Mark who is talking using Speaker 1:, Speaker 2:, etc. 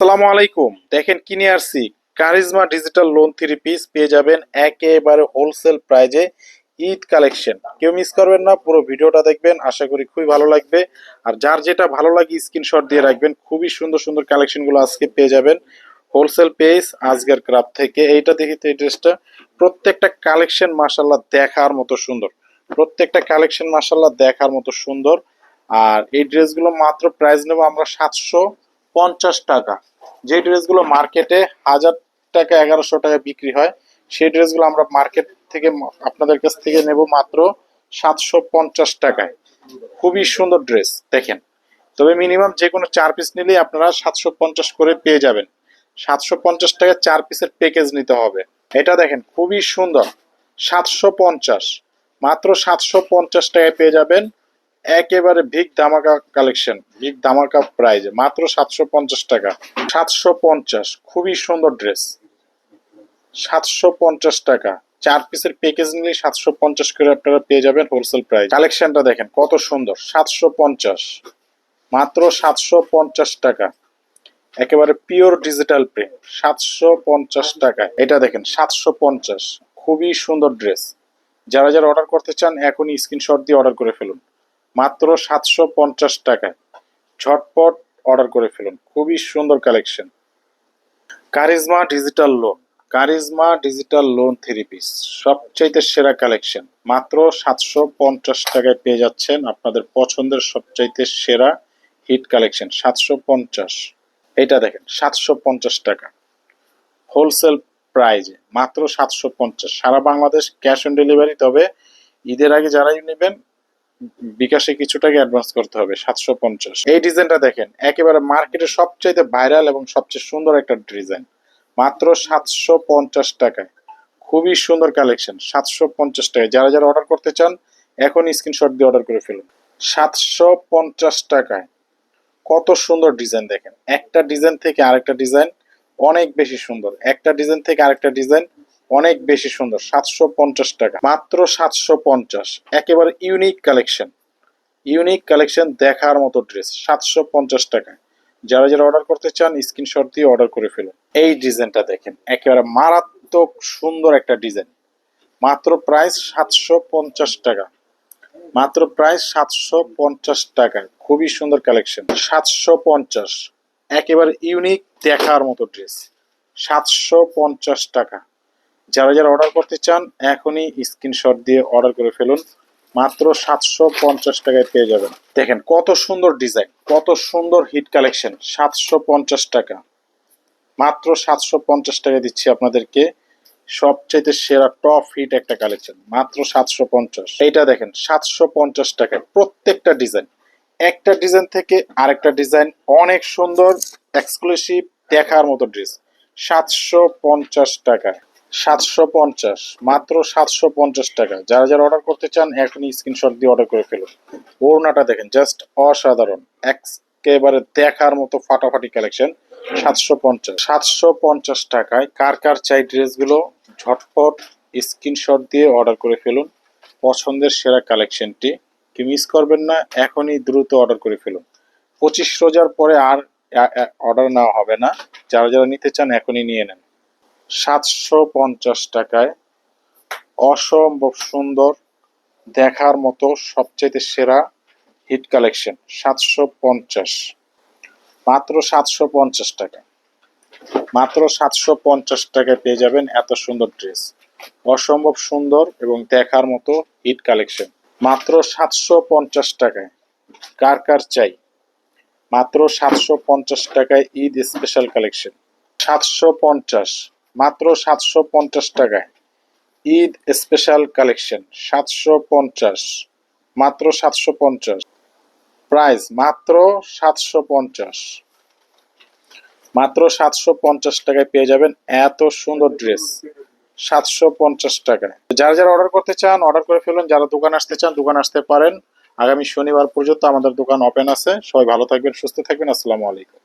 Speaker 1: আসসালামু আলাইকুম। দেখেন কিনে আসছি। Karizma digital lawn three piece পেয়ে যাবেন একেবারে হোলসেল প্রাইজে ঈদ কালেকশন কেউ মিস করবেন না, পুরো ভিডিওটা দেখবেন, আশা করি খুবই ভালো লাগবে। আর যার যেটা ভালো লাগে স্ক্রিনশট দিয়ে রাখবেন, খুবই সুন্দর সুন্দর কালেকশনগুলো আজকে পেয়ে যাবেন। হোলসেল পেজ আজকের ক্রাফট থেকে। এইটা দেখি তো এই ড্রেসটা প্রত্যেকটা কালেকশন মাসাল্লাহ দেখার মতো সুন্দর। প্রত্যেকটা কালেকশন মাসাল্লাহ দেখার মতো সুন্দর। আর এই ড্রেসগুলো মাত্র প্রাইস নেব আমরা সাতশো পঞ্চাশ টাকা। যে ড্রেসগুলো মার্কেটে হাজার টাকা, এগারোশো টাকা বিক্রি হয়, সেই ড্রেসগুলো আমরা মার্কেট থেকে আপনাদের কাছ থেকে নেব মাত্র সাতশো পঞ্চাশ টাকায়। খুবই সুন্দর ড্রেস দেখেন। তবে মিনিমাম যে কোনো চার পিস নিলেই আপনারা সাতশো পঞ্চাশ করে পেয়ে যাবেন। সাতশো পঞ্চাশ টাকা চার পিসের প্যাকেজ নিতে হবে। এটা দেখেন, খুবই সুন্দর। সাতশো পঞ্চাশ। মাত্র সাতশো পঞ্চাশ টাকায় পেয়ে যাবেন একেবারে ভিগ ধামাকা কালেকশন ভিগ ধামাকা প্রাইজ মাত্র সাতশো পঞ্চাশ টাকা। সাতশো পঞ্চাশ, খুবই সুন্দর ড্রেস সাতশো পঞ্চাশ টাকা। চার পিসের প্যাকেজ নিলে সাতশো পঞ্চাশ করে আপনারা পেয়ে যাবেন হোলসেল প্রাইস কালেকশনটা দেখেন, কত সুন্দর, সাতশো পঞ্চাশ। মাত্র সাতশো পঞ্চাশ টাকা। একেবারে পিওর ডিজিটাল প্রিন্ট সাতশো পঞ্চাশ টাকা। এটা দেখেন, সাতশো পঞ্চাশ, খুবই সুন্দর ড্রেস যারা যারা অর্ডার করতে চান, এখনই স্ক্রিনশট দিয়ে অর্ডার করে ফেলুন। মাত্র সাতশো পঞ্চাশ টাকায়। ঝটপট অর্ডার করে ফেলুন। খুবই সুন্দর collection Karizma digital lawn Karizma digital lawn three piece সবচাইতে সেরা কালেকশন মাত্র সাতশো পঞ্চাশ টাকায় পেয়ে যাচ্ছেন আপনাদের পছন্দের সবচাইতে সেরা হিট কালেকশন সাতশো পঞ্চাশ। এটা দেখেন, সাতশো পঞ্চাশ টাকা। হোলসেল প্রাইজে মাত্র সাতশো পঞ্চাশ। সারা বাংলাদেশ ক্যাশ অন ডেলিভারি তবে ঈদের আগে যারাই নেবেন বিকাশে কিছু টাকা অ্যাডভান্স করতে হবে, সাতশো পঞ্চাশ। এই ডিজাইনটা দেখেন, একেবারে মার্কেটে সবচাইতে ভাইরাল এবং সবচেয়ে সুন্দর একটা ডিজাইন মাত্র সাতশো পঞ্চাশ টাকায়। খুবই সুন্দর কালেকশন সাতশো পঞ্চাশ টাকায়। যারা যারা অর্ডার করতে চান, এখন স্ক্রিনশট দিয়ে অর্ডার করে ফেলুন। সাতশো পঞ্চাশ টাকায়। কত সুন্দর ডিজাইন দেখেন। একটা ডিজাইন থেকে আরেকটা ডিজাইন অনেক বেশি সুন্দর। একটা ডিজাইন থেকে আরেকটা ডিজাইন অনেক বেশি সুন্দর, সাতশো পঞ্চাশ টাকা। মাত্র সাতশো পঞ্চাশ, একেবারে ইউনিক কালেকশন ইউনিক কালেকশন দেখার মতো ড্রেস সাতশো পঞ্চাশ টাকায়। যারা যারা অর্ডার করতে চান স্ক্রিনশট দিয়ে অর্ডার করে ফেলুন। এই ডিজাইনটা দেখেন, একেবারে মারাত্মক সুন্দর একটা ডিজাইন মাত্র প্রাইস সাতশো পঞ্চাশ টাকা। মাত্র প্রাইস সাতশো পঞ্চাশ টাকায়। খুবই সুন্দর কালেকশন সাতশো পঞ্চাশ, একেবারে ইউনিক দেখার মতো ড্রেস সাতশো পঞ্চাশ টাকা। যারা যারা অর্ডার করতে চান, এখনই স্ক্রিনশট দিয়ে অর্ডার করে ফেলুন। মাত্র সাতশো পঞ্চাশ টাকায় পেয়ে যাবেন। দেখেন কত সুন্দর ডিজাইন কত সুন্দর হিট কালেকশন সাতশো পঞ্চাশ টাকা। মাত্র সাতশো পঞ্চাশ টাকা দিচ্ছি আপনাদেরকে সবচাইতে সেরা টপ হিট একটা কালেকশন মাত্র সাতশো পঞ্চাশ। এইটা দেখেন, সাতশো পঞ্চাশ টাকায় প্রত্যেকটা ডিজাইন একটা ডিজাইন থেকে আরেকটা ডিজাইন অনেক সুন্দর এক্সক্লুসিভ দেখার মতো ড্রেস সাতশো পঞ্চাশ টাকায়। সাতশো পঞ্চাশ, মাত্র সাতশো পঞ্চাশ টাকা। যারা যারা অর্ডার করতে চান, এখনই স্ক্রিনশট দিয়ে অর্ডার করে ফেলুন। ওড়নাটা দেখেন জাস্ট অসাধারণ। একেবারে দেখার মতো ফাটাফাটি কালেকশন সাতশো পঞ্চাশ। সাতশো পঞ্চাশ টাকায় কার কার চাই ড্রেসগুলো, ঝটপট স্ক্রিনশট দিয়ে অর্ডার করে ফেলুন। পছন্দের সেরা কালেকশনটি কি মিস করবেন না, এখনই দ্রুত অর্ডার করে ফেলুন। পঁচিশ রোজার পরে আর অর্ডার নেওয়া হবে না। যারা যারা নিতে চান, এখনই নিয়ে নেন। সাতশো পঞ্চাশ টাকায় অসম্ভব সুন্দর দেখার মতো সবচেয়ে সেরা হিট কালেকশন, সাতশো পঞ্চাশ। মাত্র সাতশো পঞ্চাশ টাকা। মাত্র সাতশো পঞ্চাশ টাকায় পেয়ে যাবেন এত সুন্দর ড্রেস। অসম্ভব সুন্দর এবং দেখার মতো হিট কালেকশন। মাত্র সাতশো পঞ্চাশ টাকায় কার কার চাই? মাত্র সাতশো পঞ্চাশ টাকায় ঈদ স্পেশাল কালেকশন। সাতশো পঞ্চাশ মাত্র সাতশো পঞ্চাশ টাকায়। ঈদ স্পেশাল কালেকশন, সাতশো পঞ্চাশ, মাত্র সাতশো পঞ্চাশ। প্রাইস মাত্র সাতশো পঞ্চাশ। মাত্র সাতশো পঞ্চাশ টাকায় পেয়ে যাবেন এত সুন্দর ড্রেস, সাতশো পঞ্চাশ টাকায়। যারা যারা অর্ডার করতে চান, অর্ডার করে ফেলুন। যারা দোকান আসতে চান, দোকান আসতে পারেন। আগামী শনিবার পর্যন্ত আমাদের দোকান ওপেন আছে। সবাই ভালো থাকবেন, সুস্থ থাকবেন। আসসালামু আলাইকুম।